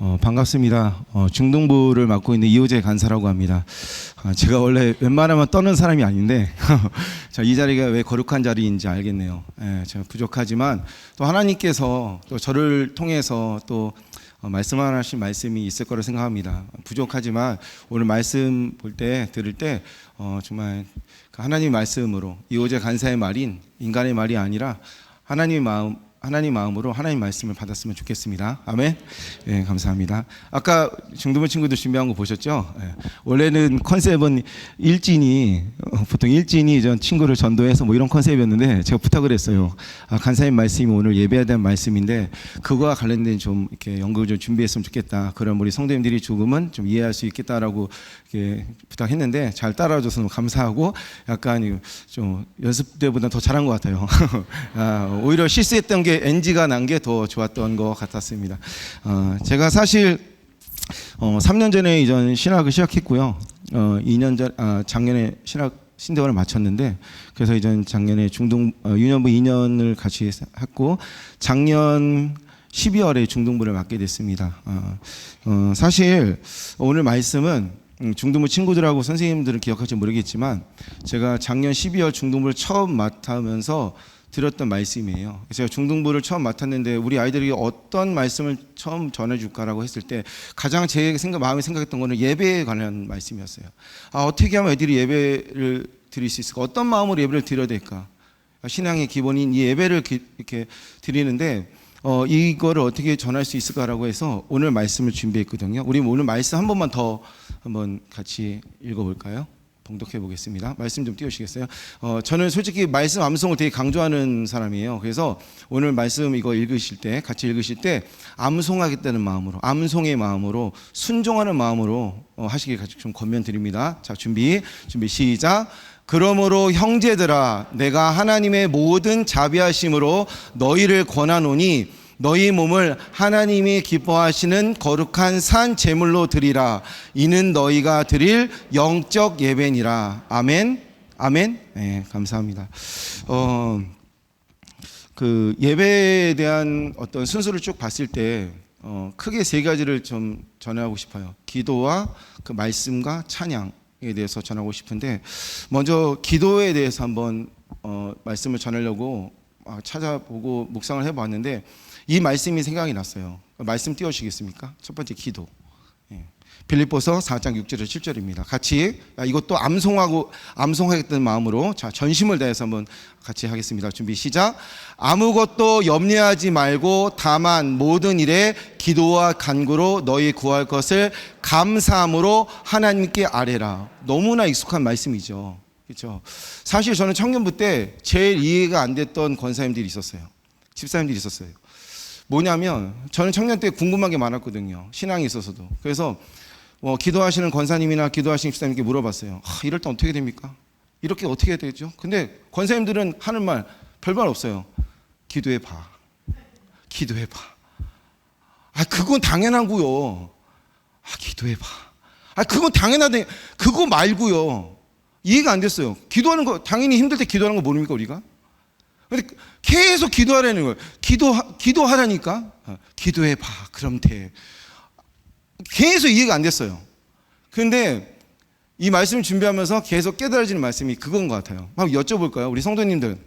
어, 반갑습니다. 어, 중등부를 맡고 있는 이호재 간사라고 합니다. 아, 제가 원래 웬만하면 떠는 사람이 아닌데 자, 이 자리가 왜 거룩한 자리인지 알겠네요. 예, 제가 부족하지만 또 하나님께서 또 저를 통해서 또 어, 말씀하신 말씀이 있을 거라 생각합니다. 부족하지만 오늘 말씀 볼 때 들을 때 어, 정말 그 하나님 말씀으로 이호재 간사의 말인 인간의 말이 아니라 하나님의 마음 하나님 마음으로 하나님 말씀을 받았으면 좋겠습니다. 아멘. 예, 감사합니다. 아까 중도부 친구들 준비한 거 보셨죠? 예, 원래는 컨셉은 일진이 어, 보통 일진이 전 친구를 전도해서 뭐 이런 컨셉이었는데 제가 부탁을 했어요. 아, 간사님 말씀이 오늘 예배해야 되는 말씀인데 그거와 관련된 좀 이렇게 연극을 좀 준비했으면 좋겠다. 그럼 우리 성도님들이 조금은 좀 이해할 수 있겠다라고 부탁했는데 잘 따라줘서 너무 감사하고 약간 좀 연습 때보다 더 잘한 것 같아요. 아, 오히려 실수했던 게 NG가 난 게 더 좋았던 것 같았습니다. 어, 제가 사실 어, 3년 전에 이전 신학을 시작했고요. 어, 2년 전 아, 작년에 신학 신대원을 마쳤는데 그래서 이전 작년에 중등 어, 유년부 2년을 같이 했고 작년 12월에 중등부를 맡게 됐습니다. 어, 어, 사실 오늘 말씀은 음, 중등부 친구들하고 선생님들은 기억할지 모르겠지만 제가 작년 12월 중등부를 처음 맡으면서 들었던 말씀이에요. 제가 중등부를 처음 맡았는데 우리 아이들이 어떤 말씀을 처음 전해줄까라고 했을 때 가장 제 생각 마음에 생각했던 거는 예배에 관한 말씀이었어요. 아 어떻게 하면 애들이 예배를 드릴 수 있을까? 어떤 마음으로 예배를 드려야 될까? 신앙의 기본인 이 예배를 기- 이렇게 드리는데 어, 이거를 어떻게 전할 수 있을까라고 해서 오늘 말씀을 준비했거든요. 우리 오늘 말씀 한 번만 더 한번 같이 읽어볼까요? 봉독해 보겠습니다. 말씀 좀 띄우시겠어요? 어, 저는 솔직히 말씀 암송을 되게 강조하는 사람이에요. 그래서 오늘 말씀 이거 읽으실 때 같이 읽으실 때 암송하겠다는 마음으로 암송의 마음으로 순종하는 마음으로 어, 하시길 좀 권면드립니다. 자 준비 준비 시작. 그러므로 형제들아 내가 하나님의 모든 자비하심으로 너희를 권하노니 너희 몸을 하나님이 기뻐하시는 거룩한 산 제물로 드리라. 이는 너희가 드릴 영적 예배니라. 아멘. 아멘. 네 감사합니다. 어, 그 예배에 대한 어떤 순서를 쭉 봤을 때 어, 크게 세 가지를 좀 전하고 싶어요. 기도와 그 말씀과 찬양 에 대해서 전하고 싶은데 먼저 기도에 대해서 한번 어, 말씀을 전하려고 아, 찾아보고 묵상을 해봤는데 이 말씀이 생각이 났어요. 말씀 띄워주시겠습니까? 첫 번째 기도. 예. 빌립보서 4장 6절에서 7절입니다. 같이 아, 이것도 암송하고 암송하겠다는 마음으로 자 전심을 다해서 한번 같이 하겠습니다. 준비 시작. 아무것도 염려하지 말고 다만 모든 일에 기도와 간구로 너희 구할 것을 감사함으로 하나님께 아뢰라. 너무나 익숙한 말씀이죠. 그렇죠. 사실 저는 청년부 때 제일 이해가 안 됐던 권사님들이 있었어요. 집사님들이 있었어요. 뭐냐면 저는 청년 때 궁금한 게 많았거든요. 신앙에 있어서도. 그래서 뭐 기도하시는 권사님이나 기도하시는 집사님께 물어봤어요. 아, 이럴 때 어떻게 됩니까? 이렇게 어떻게 해야 되죠? 근데 권사님들은 하는 말 별말 없어요. 기도해 봐. 기도해 봐. 아, 그건 당연한 거요. 아, 기도해 봐. 아, 그건 당연하대. 그거 말고요. 이해가 안 됐어요. 기도하는 거 당연히 힘들 때 기도하는 거 모릅니까 우리가? 근데 계속 기도하라는 거예요. 기도 기도하라니까. 어, 기도해 봐. 그럼 돼. 계속 이해가 안 됐어요. 그런데 이 말씀을 준비하면서 계속 깨달아지는 말씀이 그건 것 같아요. 한번 여쭤볼까요? 우리 성도님들.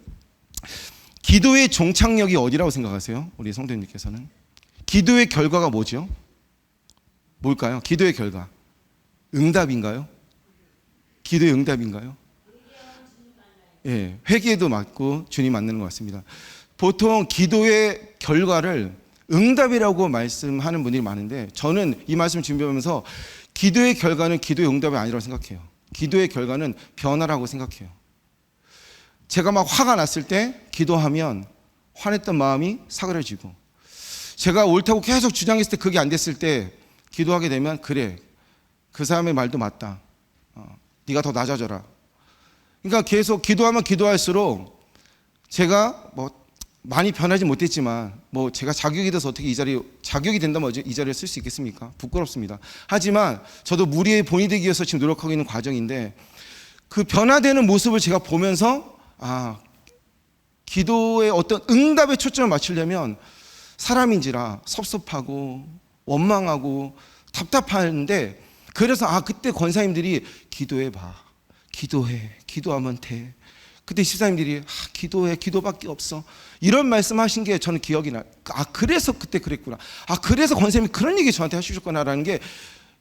기도의 종착역이 어디라고 생각하세요? 우리 성도님께서는. 기도의 결과가 뭐죠? 뭘까요? 기도의 결과. 응답인가요? 기도의 응답인가요? 예, 회개도 맞고 주님 만나는 것 같습니다. 보통 기도의 결과를 응답이라고 말씀하는 분들이 많은데 저는 이 말씀 준비하면서 기도의 결과는 기도의 응답이 아니라고 생각해요. 기도의 결과는 변화라고 생각해요. 제가 막 화가 났을 때 기도하면 화냈던 마음이 사그라지고 제가 옳다고 계속 주장했을 때 그게 안 됐을 때 기도하게 되면 그래 그 사람의 말도 맞다. 어, 네가 더 낮아져라. 그러니까 계속 기도하면 기도할수록 제가 뭐 많이 변하지 못했지만 뭐 제가 자격이 돼서 어떻게 이 자리 자격이 된다면 이 자리에 쓸 수 있겠습니까? 부끄럽습니다. 하지만 저도 무리의 본이 되기 위해서 지금 노력하고 있는 과정인데 그 변화되는 모습을 제가 보면서 아 기도의 어떤 응답에 초점을 맞추려면 사람인지라 섭섭하고 원망하고 답답한데 그래서 아 그때 권사님들이 기도해 봐. 기도해. 기도하면 돼. 그때 집사님들이 아, 기도해. 기도밖에 없어. 이런 말씀하신 게 저는 기억이 나. 아 그래서 그때 그랬구나. 아 그래서 권사님이 그런 얘기 저한테 하시셨구나라는 게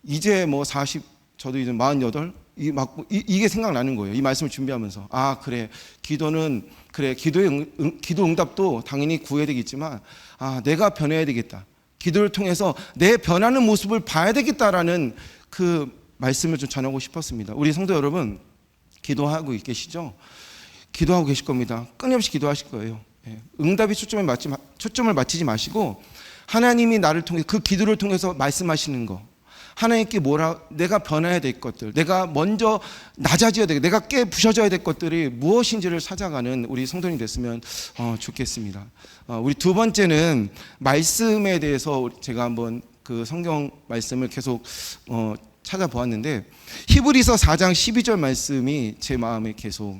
이제 뭐 40, 저도 이제 48, 이, 막, 이, 이게 생각나는 거예요. 이 말씀을 준비하면서. 아, 그래. 기도는, 그래. 기도의 응, 응, 기도 응답도 당연히 구해야 되겠지만, 아, 내가 변해야 되겠다. 기도를 통해서 내 변하는 모습을 봐야 되겠다라는 그 말씀을 좀 전하고 싶었습니다. 우리 성도 여러분, 기도하고 계시죠? 기도하고 계실 겁니다. 끊임없이 기도하실 거예요. 예. 응답이 초점을 맞지, 마- 초점을 맞추지 마시고, 하나님이 나를 통해, 그 기도를 통해서 말씀하시는 거. 하나님께 뭐라 내가 변해야 될 것들, 내가 먼저 낮아져야 될, 내가 깨 부셔져야 될 것들이 무엇인지를 찾아가는 우리 성도님 됐으면 어, 좋겠습니다. 어, 우리 두 번째는 말씀에 대해서 제가 한번 그 성경 말씀을 계속 어, 찾아보았는데 히브리서 4장 12절 말씀이 제 마음에 계속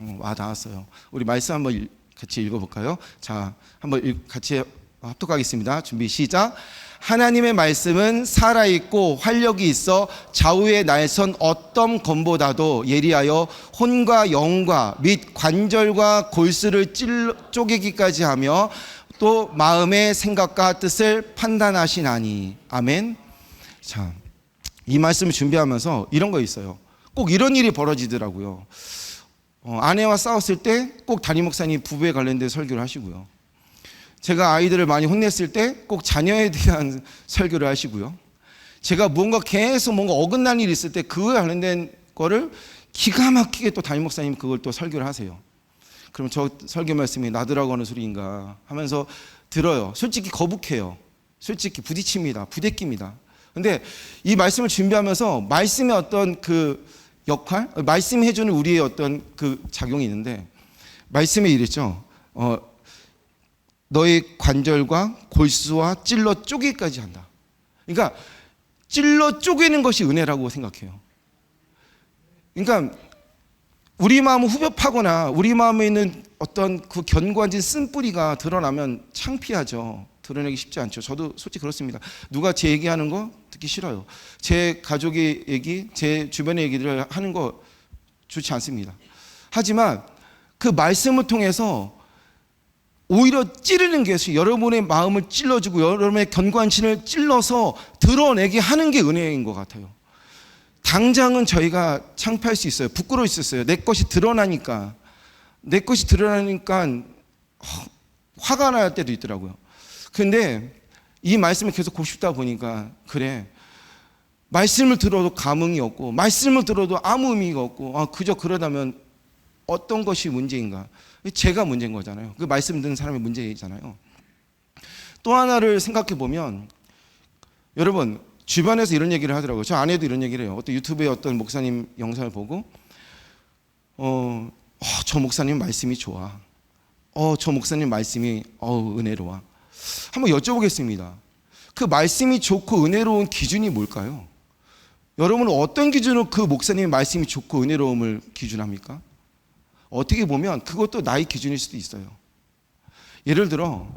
어, 와 닿았어요. 우리 말씀 한번 읽- 같이 읽어볼까요? 자, 한번 읽- 같이 합독하겠습니다. 준비 시작. 하나님의 말씀은 살아있고 활력이 있어 좌우의 날선 어떤 검보다도 예리하여 혼과 영과 및 관절과 골수를 찔 쪼개기까지 하며 또 마음의 생각과 뜻을 판단하시나니 아멘. 자, 이 말씀을 준비하면서 이런 거 있어요. 꼭 이런 일이 벌어지더라고요. 어, 아내와 싸웠을 때 꼭 담임 목사님 부부에 관련된 설교를 하시고요. 제가 아이들을 많이 혼냈을 때 꼭 자녀에 대한 설교를 하시고요. 제가 뭔가 계속 뭔가 어긋난 일이 있을 때 그거에 관련된 거를 기가 막히게 또 담임 목사님 그걸 또 설교를 하세요. 그럼 저 설교 말씀이 나더라고 하는 소리인가 하면서 들어요. 솔직히 거북해요. 솔직히 부딪힙니다. 부대낍니다. 근데 이 말씀을 준비하면서 말씀의 어떤 그 역할, 말씀이 해주는 우리의 어떤 그 작용이 있는데 말씀에 이랬죠. 어, 너의 관절과 골수와 찔러 쪼개기까지 한다. 그러니까 찔러 쪼개는 것이 은혜라고 생각해요. 그러니까 우리 마음을 후벼파거나 우리 마음에 있는 어떤 그 견고해진 쓴뿌리가 드러나면 창피하죠. 드러내기 쉽지 않죠. 저도 솔직히 그렇습니다. 누가 제 얘기하는 거 듣기 싫어요. 제 가족의 얘기, 제 주변의 얘기들을 하는 거 좋지 않습니다. 하지만 그 말씀을 통해서 오히려 찌르는 것이 여러분의 마음을 찔러주고 여러분의 견고한 신을 찔러서 드러내게 하는 게 은혜인 것 같아요. 당장은 저희가 창피할 수 있어요. 부끄러울 수 있어요. 내 것이 드러나니까. 내 것이 드러나니까 어, 화가 날 때도 있더라고요. 근데 이 말씀을 계속 곱씹다 보니까 그래. 말씀을 들어도 감흥이 없고 말씀을 들어도 아무 의미가 없고 아, 그저 그러다면 어떤 것이 문제인가? 제가 문제인 거잖아요. 그 말씀 듣는 사람의 문제이잖아요. 또 하나를 생각해 보면 여러분 주변에서 이런 얘기를 하더라고요. 저 아내도 이런 얘기를 해요. 어떤 유튜브에 어떤 목사님 영상을 보고 어, 어, 저 목사님 말씀이 좋아. 어, 저 목사님 말씀이 어, 은혜로워. 한번 여쭤보겠습니다. 그 말씀이 좋고 은혜로운 기준이 뭘까요? 여러분은 어떤 기준으로 그 목사님의 말씀이 좋고 은혜로움을 기준합니까? 어떻게 보면 그것도 나의 기준일 수도 있어요. 예를 들어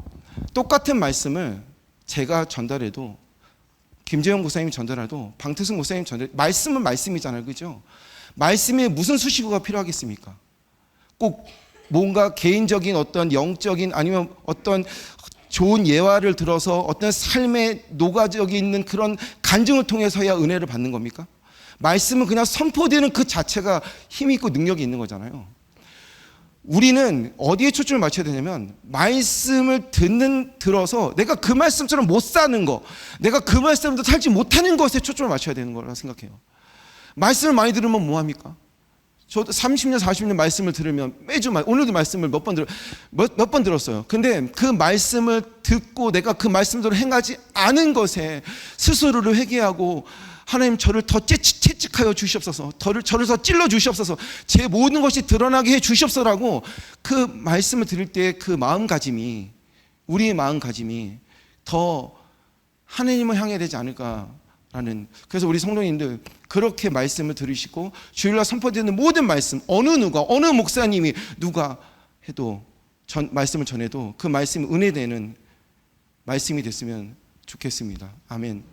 똑같은 말씀을 제가 전달해도 김재영 목사님이 전달해도 방태승 목사님 전달 말씀은 말씀이잖아요. 그죠? 말씀에 무슨 수식어가 필요하겠습니까? 꼭 뭔가 개인적인 어떤 영적인 아니면 어떤 좋은 예화를 들어서 어떤 삶의 노가적이 있는 그런 간증을 통해서야 은혜를 받는 겁니까? 말씀은 그냥 선포되는 그 자체가 힘이 있고 능력이 있는 거잖아요. 우리는 어디에 초점을 맞춰야 되냐면 말씀을 듣는 들어서 내가 그 말씀처럼 못 사는 거, 내가 그 말씀대로 살지 못하는 것에 초점을 맞춰야 되는 거라 생각해요. 말씀을 많이 들으면 뭐 합니까? 저도 30년, 40년 말씀을 들으면 매주 말, 오늘도 말씀을 몇 번 들어 몇번 들었어요. 근데 그 말씀을 듣고 내가 그 말씀대로 행하지 않은 것에 스스로를 회개하고 하나님 저를 더 채찍, 채찍 하여 주시옵소서. 저를 저를 더 찔러 주시옵소서. 제 모든 것이 드러나게 해 주시옵소서라고 그 말씀을 들을 때 그 마음가짐이 우리의 마음가짐이 더 하나님을 향해야 되지 않을까 라는 그래서 우리 성도님들 그렇게 말씀을 들으시고 주일날 선포되는 모든 말씀 어느 누가 어느 목사님이 누가 해도 전 말씀을 전해도 그 말씀이 은혜되는 말씀이 됐으면 좋겠습니다. 아멘.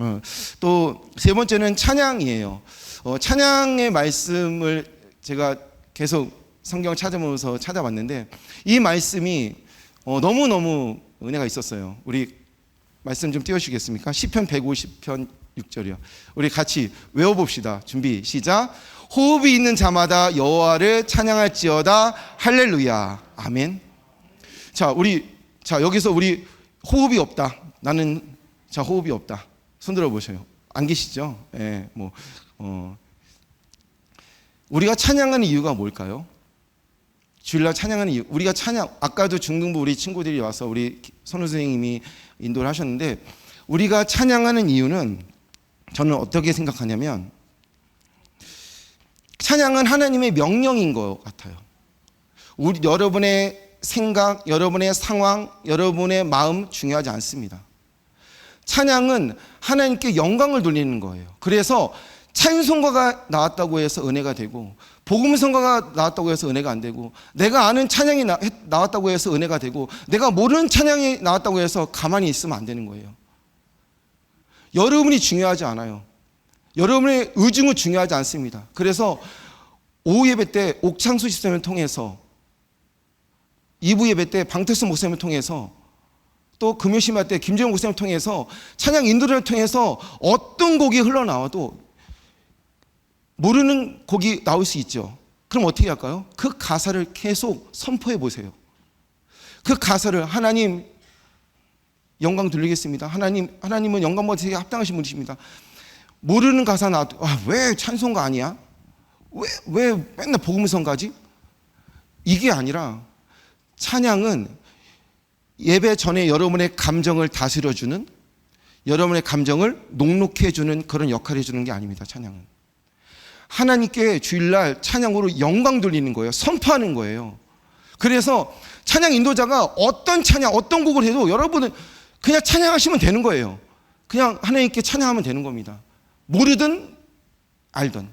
어, 또세 번째는 찬양이에요. 어, 찬양의 말씀을 제가 계속 성경 찾아보면서 찾아봤는데 이 말씀이 어, 너무 너무 은혜가 있었어요. 우리 말씀 좀 띄워주시겠습니까? 시편 150편 6절이요. 우리 같이 외워봅시다. 준비 시작. 호흡이 있는 자마다 여호와를 찬양할지어다 할렐루야. 아멘. 자, 우리 자 여기서 우리 호흡이 없다. 나는 자 호흡이 없다. 손 들어 보세요. 안 계시죠? 예, 뭐 어. 우리가 찬양하는 이유가 뭘까요? 주일날 찬양하는 이유. 우리가 찬양 아까도 중등부 우리 친구들이 와서 우리 선우 선생님이 인도를 하셨는데 우리가 찬양하는 이유는 저는 어떻게 생각하냐면 찬양은 하나님의 명령인 것 같아요. 우리 여러분의 생각, 여러분의 상황, 여러분의 마음 중요하지 않습니다. 찬양은 하나님께 영광을 돌리는 거예요. 그래서 찬송가가 나왔다고 해서 은혜가 되고 복음 성가가 나왔다고 해서 은혜가 안 되고 내가 아는 찬양이 나, 나왔다고 해서 은혜가 되고 내가 모르는 찬양이 나왔다고 해서 가만히 있으면 안 되는 거예요. 여러분이 중요하지 않아요. 여러분의 의중은 중요하지 않습니다. 그래서 오후 예배 때 옥창수 시스템을 통해서 2부 예배 때 방태수 목사님을 통해서 또 금요 심할 때 김재용 목사님을 통해서 찬양 인도를 통해서 어떤 곡이 흘러나와도 모르는 곡이 나올 수 있죠. 그럼 어떻게 할까요? 그 가사를 계속 선포해 보세요. 그 가사를 하나님 영광 돌리겠습니다. 하나님 하나님은 영광 받으시기 합당하신 분이십니다. 모르는 가사 나도 아, 왜 찬송가 아니야? 왜 왜 맨날 복음성 가지? 이게 아니라 찬양은 예배 전에 여러분의 감정을 다스려 주는 여러분의 감정을 녹록해 주는 그런 역할을 해 주는 게 아닙니다. 찬양은 하나님께 주일날 찬양으로 영광 돌리는 거예요. 선포하는 거예요. 그래서 찬양 인도자가 어떤 찬양, 어떤 곡을 해도 여러분은 그냥 찬양하시면 되는 거예요. 그냥 하나님께 찬양하면 되는 겁니다. 모르든 알든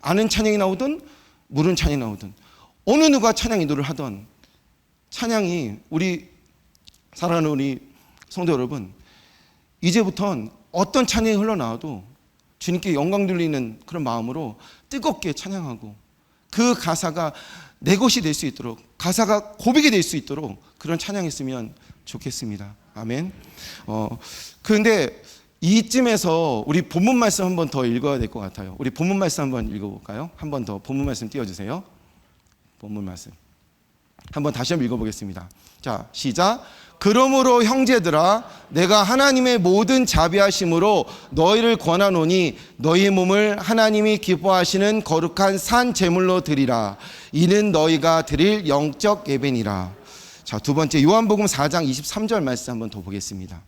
아는 찬양이 나오든 모르는 찬양이 나오든 어느 누가 찬양 인도를 하던 찬양이 우리 사랑하는 우리 성도 여러분 이제부턴 어떤 찬양이 흘러나와도 주님께 영광 돌리는 그런 마음으로 뜨겁게 찬양하고 그 가사가 내 것이 될 수 있도록 가사가 고백이 될 수 있도록 그런 찬양했으면 좋겠습니다. 아멘. 어 그런데 이쯤에서 우리 본문 말씀 한 번 더 읽어야 될 것 같아요. 우리 본문 말씀 한 번 읽어볼까요? 한 번 더 본문 말씀 띄워주세요. 본문 말씀. 한번 다시 한번 읽어보겠습니다. 자, 시작. 그러므로 형제들아 내가 하나님의 모든 자비하심으로 너희를 권하노니 너희 몸을 하나님이 기뻐하시는 거룩한 산 제물로 드리라. 이는 너희가 드릴 영적 예배니라. 자 두 번째 요한복음 4장 23절 말씀 한번 더 보겠습니다.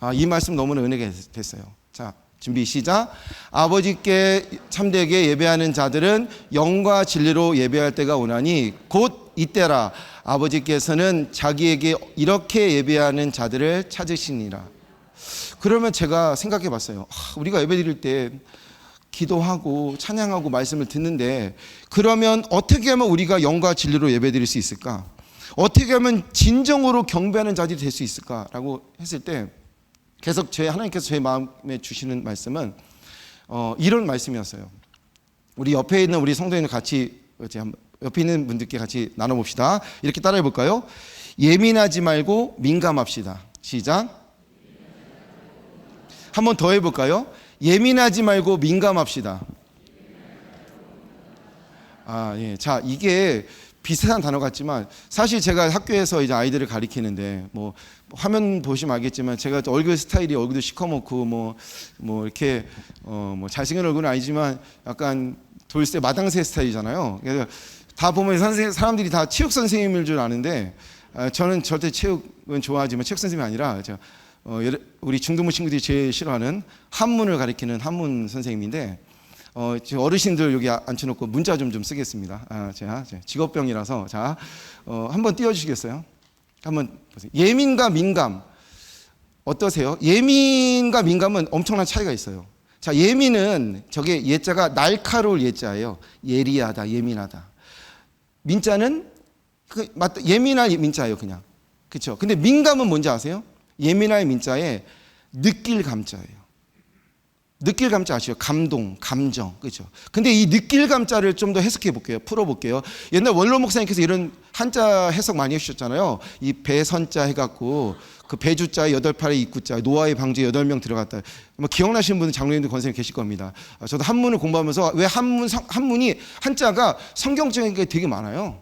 아, 이 말씀 너무나 은혜가 됐어요. 자 준비 시작 아버지께 참되게 예배하는 자들은 영과 진리로 예배할 때가 오나니 곧 이때라 아버지께서는 자기에게 이렇게 예배하는 자들을 찾으시니라. 그러면 제가 생각해 봤어요. 아, 우리가 예배 드릴 때 기도하고 찬양하고 말씀을 듣는데 그러면 어떻게 하면 우리가 영과 진리로 예배 드릴 수 있을까? 어떻게 하면 진정으로 경배하는 자들이 될 수 있을까라고 했을 때 계속 제 하나님께서 제 마음에 주시는 말씀은 어, 이런 말씀이었어요. 우리 옆에 있는 우리 성도님들 같이 옆에 있는 분들께 같이 나눠봅시다. 이렇게 따라해 볼까요? 예민하지 말고 민감합시다. 시작. 한번 더 해볼까요? 예민하지 말고 민감합시다. 아, 예. 자, 이게 비슷한 단어 같지만 사실 제가 학교에서 이제 아이들을 가리키는데 뭐 화면 보시면 알겠지만 제가 얼굴 스타일이 얼굴도 시커멓고 뭐뭐 뭐 이렇게 어 뭐 잘생긴 얼굴은 아니지만 약간 돌쇠 마당새 스타일이잖아요. 그래서 다 보면 선생 사람들이 다 체육 선생님일 줄 아는데 아, 저는 절대 체육은 좋아하지만 체육 선생님이 아니라 저, 어, 우리 중등부 친구들이 제일 싫어하는 한문을 가리키는 한문 선생님인데 어, 지금 어르신들 여기 앉혀놓고 문자 좀 좀 쓰겠습니다. 아, 제가 직업병이라서 자 어, 한번 띄워주시겠어요? 한번 보세요. 예민과 민감 어떠세요? 예민과 민감은 엄청난 차이가 있어요. 자 예민은 저게 예자가 날카로울 예자예요. 예리하다, 예민하다. 민자는 그 맞다 예민한 민자예요, 그냥. 그렇죠. 근데 민감은 뭔지 아세요? 예민할 민자에 느낄 감자예요. 느낄 감자 아시죠? 감동, 감정, 그죠? 근데 이 느낄 감자를 좀 더 해석해 볼게요. 풀어 볼게요. 옛날 원로 목사님께서 이런 한자 해석 많이 해주셨잖아요. 이 배선자 해갖고 그 배주자에 여덟 팔에 입구자, 노아의 방주에 여덟 명 들어갔다. 뭐 기억나시는 분은 장로님들 권사님 계실 겁니다. 아, 저도 한문을 공부하면서 왜 한문 성- 한문이 한자가 성경적인 게 되게 많아요.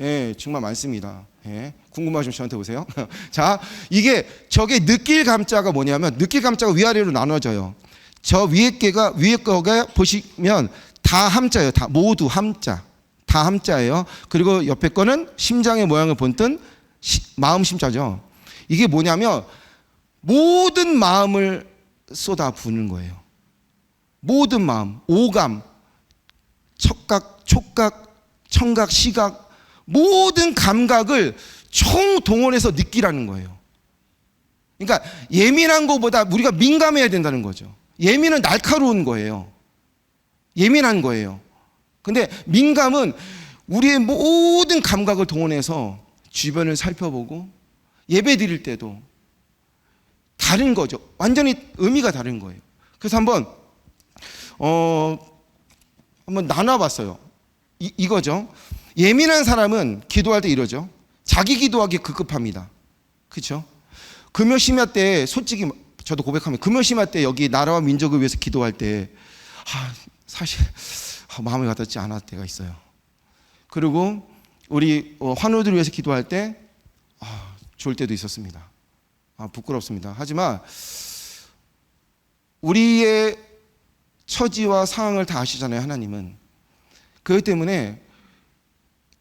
예, 정말 많습니다. 예, 궁금하시면 저한테 오세요. 자, 이게 저게 느낄 감자가 뭐냐면 느낄 감자가 위아래로 나눠져요. 저 위에 게가 위에 거가 보시면 다 함자예요. 다 모두 함자. 다 함자예요. 그리고 옆에 거는 심장의 모양을 본뜬 시- 마음 심자죠. 이게 뭐냐면 모든 마음을 쏟아 부는 거예요. 모든 마음, 오감, 촉각, 촉각, 청각, 시각 모든 감각을 총 동원해서 느끼라는 거예요. 그러니까 예민한 것보다 우리가 민감해야 된다는 거죠. 예민은 날카로운 거예요. 예민한 거예요. 근데 민감은 우리의 모든 감각을 동원해서 주변을 살펴보고 예배 드릴 때도 다른 거죠. 완전히 의미가 다른 거예요. 그래서 한번 어 한번 나눠봤어요. 이, 이거죠. 예민한 사람은 기도할 때 이러죠. 자기 기도하기 급급합니다. 그렇죠? 금요 심야 때 솔직히 저도 고백하면 금요 심야 때 여기 나라와 민족을 위해서 기도할 때 아, 사실 아, 마음이 와닿지 않았을 때가 있어요. 그리고 우리 어, 환우들 위해서 기도할 때 아, 좋을 때도 있었습니다. 아, 부끄럽습니다. 하지만 우리의 처지와 상황을 다 아시잖아요, 하나님은. 그렇기 때문에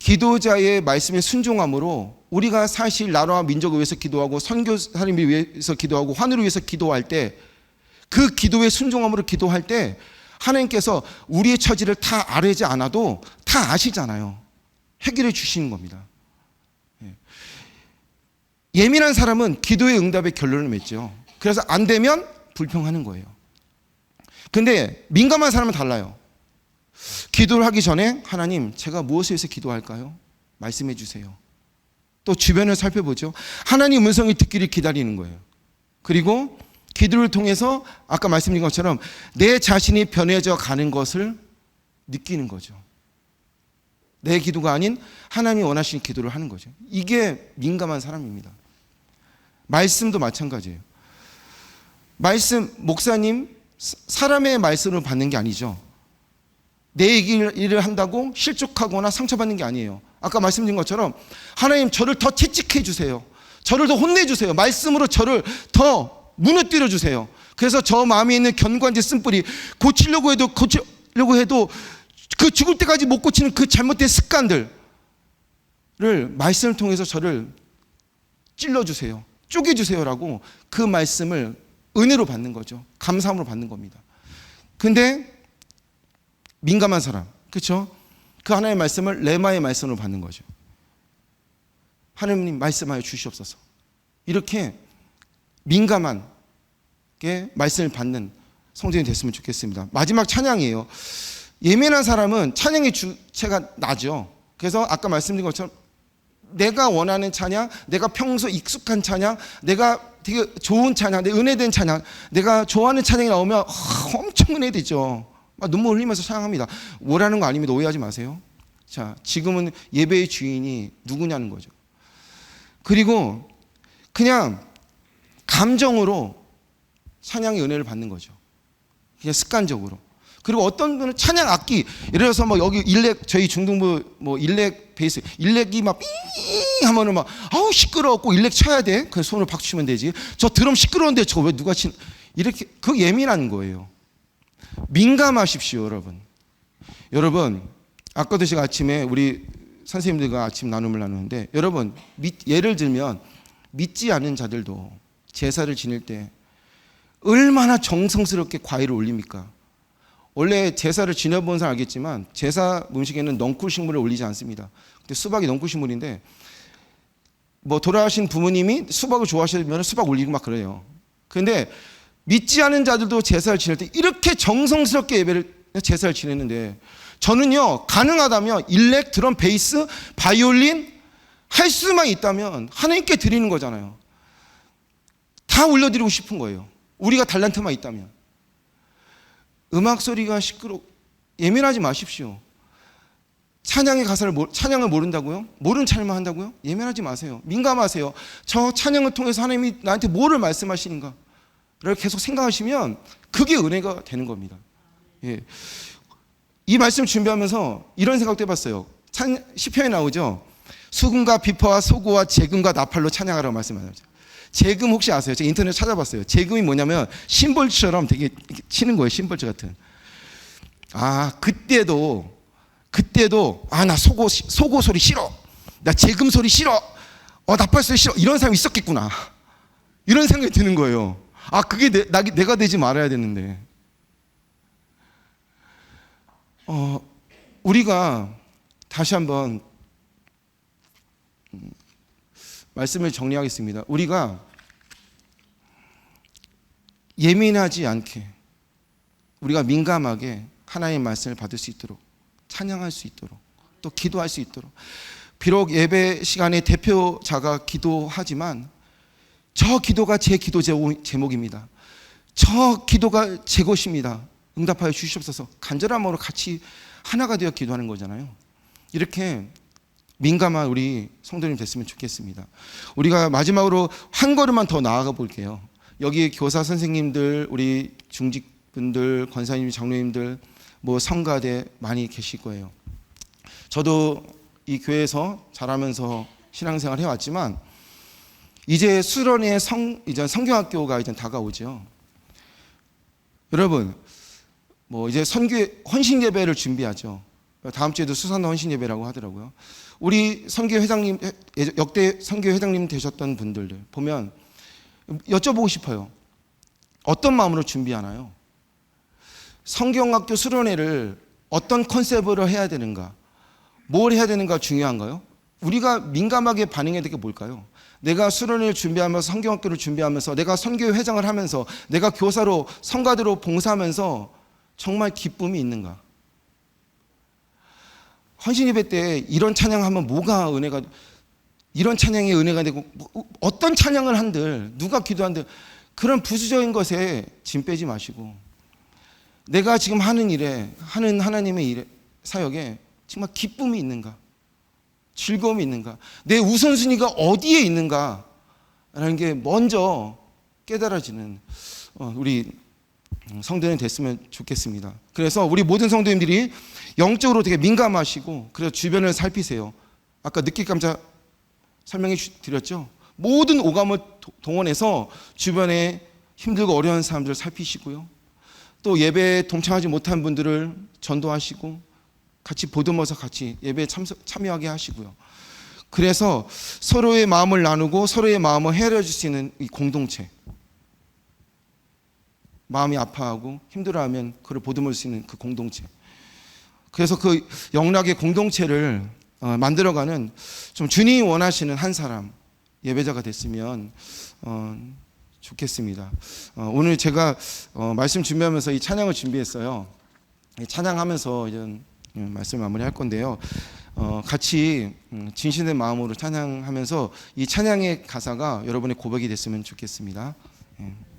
기도자의 말씀에 순종함으로 우리가 사실 나라와 민족을 위해서 기도하고 선교사님을 위해서 기도하고 환우를 위해서 기도할 때 그 기도에 순종함으로 기도할 때 하나님께서 우리의 처지를 다 아뢰지 않아도 다 아시잖아요. 해결해 주시는 겁니다. 예. 예민한 사람은 기도의 응답의 결론을 맺죠. 그래서 안 되면 불평하는 거예요. 근데 민감한 사람은 달라요. 기도를 하기 전에 하나님 제가 무엇을 위해서 기도할까요? 말씀해 주세요. 또 주변을 살펴보죠. 하나님 음성을 듣기를 기다리는 거예요. 그리고 기도를 통해서 아까 말씀드린 것처럼 내 자신이 변해져 가는 것을 느끼는 거죠. 내 기도가 아닌 하나님이 원하시는 기도를 하는 거죠. 이게 민감한 사람입니다. 말씀도 마찬가지예요. 말씀 목사님 사- 사람의 말씀을 받는 게 아니죠. 내 얘기를 한다고 실족하거나 상처받는 게 아니에요. 아까 말씀드린 것처럼 하나님 저를 더 채찍해 주세요. 저를 더 혼내 주세요. 말씀으로 저를 더 무너뜨려 주세요. 그래서 저 마음에 있는 견관지 쓴뿌리 고치려고 해도 고치려고 해도 그 죽을 때까지 못 고치는 그 잘못된 습관들을 말씀을 통해서 저를 찔러 주세요. 쪼개 주세요라고 그 말씀을 은혜로 받는 거죠. 감사함으로 받는 겁니다. 근데 민감한 사람, 그렇죠? 그 하나님의 말씀을 레마의 말씀으로 받는 거죠. 하나님 말씀하여 주시옵소서. 이렇게 민감한 게 말씀을 받는 성전이 됐으면 좋겠습니다. 마지막 찬양이에요. 예민한 사람은 찬양의 주체가 나죠. 그래서 아까 말씀드린 것처럼 내가 원하는 찬양, 내가 평소 익숙한 찬양, 내가 되게 좋은 찬양, 내 은혜된 찬양, 내가 좋아하는 찬양이 나오면 아, 엄청 은혜되죠. 막 눈물 흘리면서 찬양합니다. 뭐라는 거 아닙니다. 오해하지 마세요. 자, 지금은 예배의 주인이 누구냐는 거죠. 그리고 그냥 감정으로 찬양의 은혜를 받는 거죠. 그냥 습관적으로. 그리고 어떤 분은 찬양 악기, 예를 들어서 뭐 여기 일렉 저희 중등부 뭐 일렉 베이스 일렉이 막삥 하면은 막 아우 시끄러웠고 일렉 쳐야 돼. 그 손을 박수 치면 되지. 저 드럼 시끄러운데 저거 왜 누가 친 이렇게 그 예민한 거예요. 민감하십시오, 여러분. 여러분, 아까도 제가 아침에 우리 선생님들과 아침 나눔을 나누는데 여러분, 믿- 예를 들면 믿지 않은 자들도 제사를 지낼 때 얼마나 정성스럽게 과일을 올립니까? 원래 제사를 지내본 사람 알겠지만 제사 음식에는 넝쿨 식물을 올리지 않습니다. 근데 수박이 넝쿨 식물인데 뭐 돌아가신 부모님이 수박을 좋아하시면 수박 올리고 막 그래요. 근데 믿지 않은 자들도 제사를 지낼 때 이렇게 정성스럽게 예배를 제사를 지내는데 저는요 가능하다면 일렉, 드럼, 베이스, 바이올린 할 수만 있다면 하나님께 드리는 거잖아요. 다 올려드리고 싶은 거예요. 우리가 달란트만 있다면. 음악 소리가 시끄러 예민하지 마십시오. 찬양의 가사를 모, 찬양을 모른다고요? 모르는 찬양만 한다고요? 예민하지 마세요. 민감하세요. 저 찬양을 통해서 하나님이 나한테 뭐를 말씀하시는가? 를 계속 생각하시면 그게 은혜가 되는 겁니다. 예. 이 말씀 준비하면서 이런 생각도 해봤어요. 찬, 시편에 나오죠. 수금과 비퍼와 소고와 재금과 나팔로 찬양하라고 말씀하죠. 재금 혹시 아세요? 제가 인터넷 찾아봤어요. 재금이 뭐냐면 심벌처럼 되게 치는 거예요. 심벌처 같은. 아 그때도 그때도 아 나 소고 소고 소리 싫어. 나 재금 소리 싫어. 어 나팔 소리 싫어. 이런 사람이 있었겠구나. 이런 생각이 드는 거예요. 아 그게 내, 나, 내가 되지 말아야 되는데. 어 우리가 다시 한번 음, 말씀을 정리하겠습니다. 우리가 예민하지 않게 우리가 민감하게 하나님의 말씀을 받을 수 있도록 찬양할 수 있도록 또 기도할 수 있도록 비록 예배 시간에 대표자가 기도하지만 저 기도가 제 기도 제목- 제목입니다. 저 기도가 제 것입니다. 응답하여 주시옵소서. 간절한 마음으로 같이 하나가 되어 기도하는 거잖아요. 이렇게 민감한 우리 성도님 됐으면 좋겠습니다. 우리가 마지막으로 한 걸음만 더 나아가 볼게요. 여기 교사 선생님들, 우리 중직분들, 권사님, 장로님들, 뭐 성가대 많이 계실 거예요. 저도 이 교회에서 자라면서 신앙생활 해왔지만 이제 수련의 성 이제 성경학교가 이제 다가오죠. 여러분, 뭐 이제 선교 헌신 예배를 준비하죠. 다음 주에도 수산도 헌신 예배라고 하더라고요. 우리 선교 회장님 역대 선교 회장님 되셨던 분들 보면 여쭤보고 싶어요. 어떤 마음으로 준비하나요? 성경학교 수련회를 어떤 컨셉으로 해야 되는가? 뭘 해야 되는가 중요한가요? 우리가 민감하게 반응해야 될 게 뭘까요? 내가 수련회를 준비하면서 성경학교를 준비하면서 내가 선교 회장을 하면서 내가 교사로 성가대로 봉사하면서 정말 기쁨이 있는가? 헌신 예배 때 이런 찬양하면 뭐가 은혜가 이런 찬양이 은혜가 되고 뭐, 어떤 찬양을 한들 누가 기도한들 그런 부수적인 것에 짐 빼지 마시고 내가 지금 하는 일에 하는 하나님의 일에 사역에 정말 기쁨이 있는가 즐거움이 있는가 내 우선순위가 어디에 있는가 라는 게 먼저 깨달아지는 어, 우리 성도님 됐으면 좋겠습니다. 그래서 우리 모든 성도님들이 영적으로 되게 민감하시고 그래서 주변을 살피세요. 아까 느낄 감자 설명해 주- 드렸죠. 모든 오감을 도- 동원해서 주변에 힘들고 어려운 사람들을 살피시고요. 또 예배에 동참하지 못한 분들을 전도하시고 같이 보듬어서 같이 예배에 참석, 참여하게 하시고요. 그래서 서로의 마음을 나누고 서로의 마음을 헤아려 줄 수 있는 이 공동체. 마음이 아파하고 힘들어하면 그를 보듬을 수 있는 그 공동체. 그래서 그 영락의 공동체를 어, 만들어가는 좀 주님이 원하시는 한 사람 예배자가 됐으면 어, 좋겠습니다. 어, 오늘 제가 어, 말씀 준비하면서 이 찬양을 준비했어요. 이 찬양하면서 이런 음, 말씀 마무리할 건데요. 어, 같이 음, 진실된 마음으로 찬양하면서 이 찬양의 가사가 여러분의 고백이 됐으면 좋겠습니다. 예.